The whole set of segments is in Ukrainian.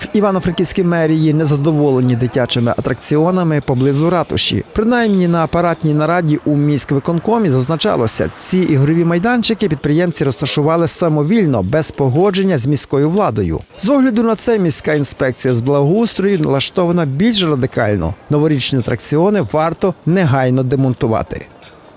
В Івано-Франківській мерії незадоволені дитячими атракціонами поблизу ратуші. Принаймні на апаратній нараді у міськвиконкомі зазначалося, ці ігрові майданчики підприємці розташували самовільно, без погодження з міською владою. З огляду на це міська інспекція з благоустрою налаштована більш радикально. Новорічні атракціони варто негайно демонтувати.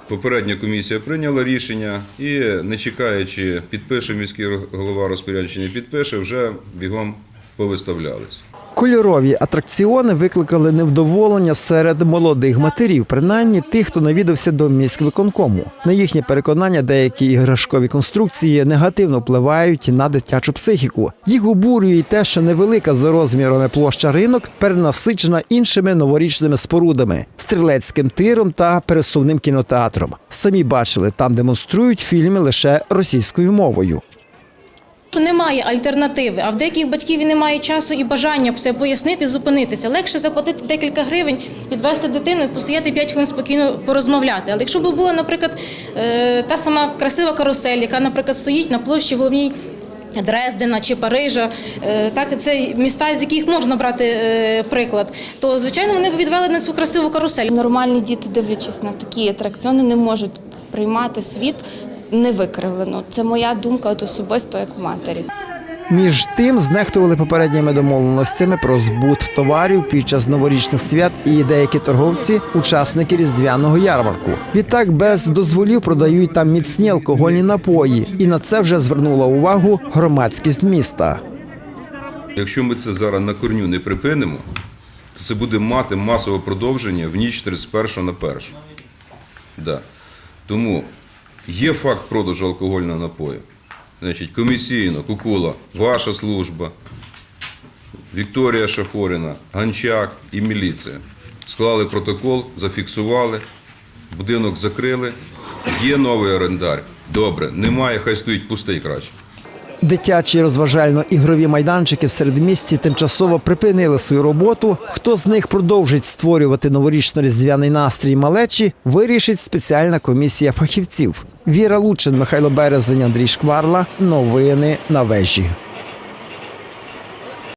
Попередня комісія прийняла рішення і, не чекаючи, підпише міський голова розпорядження, підпише, вже бігом повиставлялись. Кольорові атракціони викликали невдоволення серед молодих матерів, принаймні тих, хто навідався до міськвиконкому. На їхнє переконання, деякі іграшкові конструкції негативно впливають на дитячу психіку. Їх обурює й те, що невелика за розмірами площа ринок перенасичена іншими новорічними спорудами, стрілецьким тиром та пересувним кінотеатром. Самі бачили, там демонструють фільми лише російською мовою. Що немає альтернативи, а в деяких батьків і немає часу і бажання все пояснити, зупинитися. Легше заплатити декілька гривень, відвести дитину і постояти 5 хвилин спокійно порозмовляти. Але якщо б була, наприклад, е, та сама красива карусель, яка, наприклад, стоїть на площі головній. Дрездена чи Парижа, е, так це міста, з яких можна брати е, приклад, то звичайно вони б відвели на цю красиву карусель. Нормальні діти, дивлячись на такі атракціони, не можуть сприймати світ невикривлено. Це моя думка от особисто як матері. Між тим знехтували попередніми домовленостями про збут товарів під час новорічних свят і деякі торговці, учасники різдвяного ярмарку. Відтак без дозволів продають там міцні алкогольні напої, і на це вже звернула увагу громадськість міста. Якщо ми це зараз на корню не припинимо, то це буде мати масове продовження в ніч 31 на 1. Да. Тому є факт продажу алкогольного напою. Значить, комісійно, Кукула, ваша служба, Вікторія Шахоріна, Ганчак і міліція. Склали протокол, зафіксували, будинок закрили. Є новий орендар. Добре, немає, хай стоїть пустий краще. Дитячі розважально-ігрові майданчики в середмісті тимчасово припинили свою роботу. Хто з них продовжить створювати новорічно-різдвяний настрій малечі, вирішить спеціальна комісія фахівців. Віра Лучин, Михайло Березень, Андрій Шкварла. Новини на вежі.